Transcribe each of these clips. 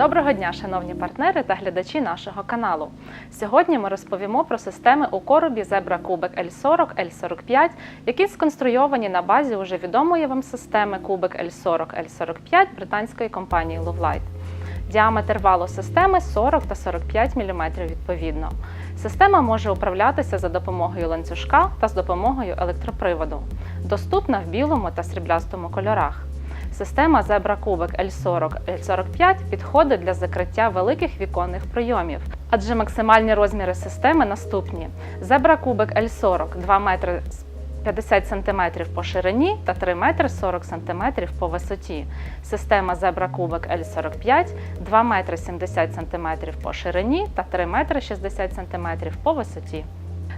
Доброго дня, шановні партнери та глядачі нашого каналу. Сьогодні ми розповімо про системи у коробі Zebra Kubek L40, L45, які сконструйовані на базі уже відомої вам системи Kubek L40, L45 британської компанії Lovelight. Діаметр валу системи 40 та 45 мм відповідно. Система може управлятися за допомогою ланцюжка та з допомогою електроприводу. Доступна в білому та сріблястому кольорах. Система Kubek L40 L45 підходить для закриття великих віконних прийомів, адже максимальні розміри системи наступні: Kubek L40 2 метри 50 см по ширині та 3 метри 40 см по висоті. Система Kubek L45 2 метри 70 см по ширині та 3 метри 60 см по висоті.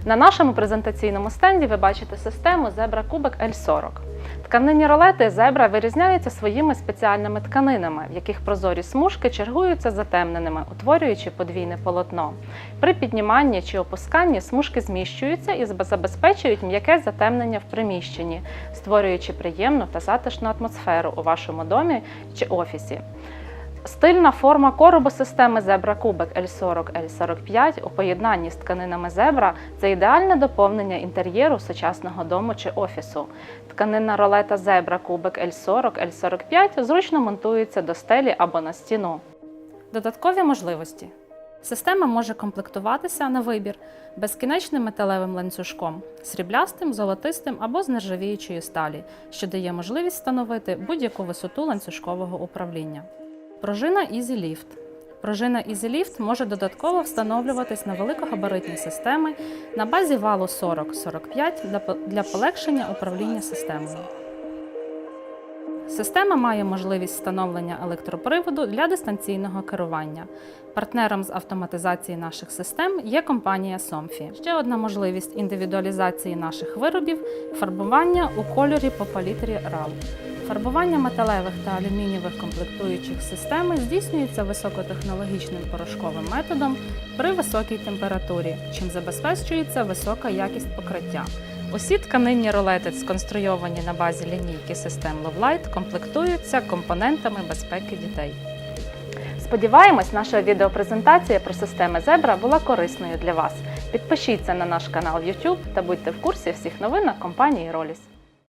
На нашому презентаційному стенді ви бачите систему Kubek L40. Тканинні ролети зебра вирізняються своїми спеціальними тканинами, в яких прозорі смужки чергуються затемненими, утворюючи подвійне полотно. При підніманні чи опусканні смужки зміщуються і забезпечують м'яке затемнення в приміщенні, створюючи приємну та затишну атмосферу у вашому домі чи офісі. Стильна форма коробу системи Zebra Kubek L40 L45 у поєднанні з тканинами Zebra – це ідеальне доповнення інтер'єру сучасного дому чи офісу. Тканинна ролета Zebra Kubek L40 L45 зручно монтується до стелі або на стіну. Додаткові можливості. Система може комплектуватися на вибір безкінечним металевим ланцюжком, сріблястим, золотистим або з нержавіючої сталі, що дає можливість встановити будь-яку висоту ланцюжкового управління. Пружина EasyLift. Пружина EasyLift може додатково встановлюватись на великогабаритні системи на базі валу 40-45 для полегшення управління системою. Система має можливість встановлення електроприводу для дистанційного керування. Партнером з автоматизації наших систем є компанія Somfy. Ще одна можливість індивідуалізації наших виробів фарбування у кольорі по палітрі RAL. Фарбування металевих та алюмінієвих комплектуючих системи здійснюється високотехнологічним порошковим методом при високій температурі, чим забезпечується висока якість покриття. Усі тканинні ролети, сконструйовані на базі лінійки систем Lovelight, комплектуються компонентами безпеки дітей. Сподіваємось, наша відеопрезентація про системи Zebra була корисною для вас. Підпишіться на наш канал YouTube та будьте в курсі всіх новин компанії Rolis.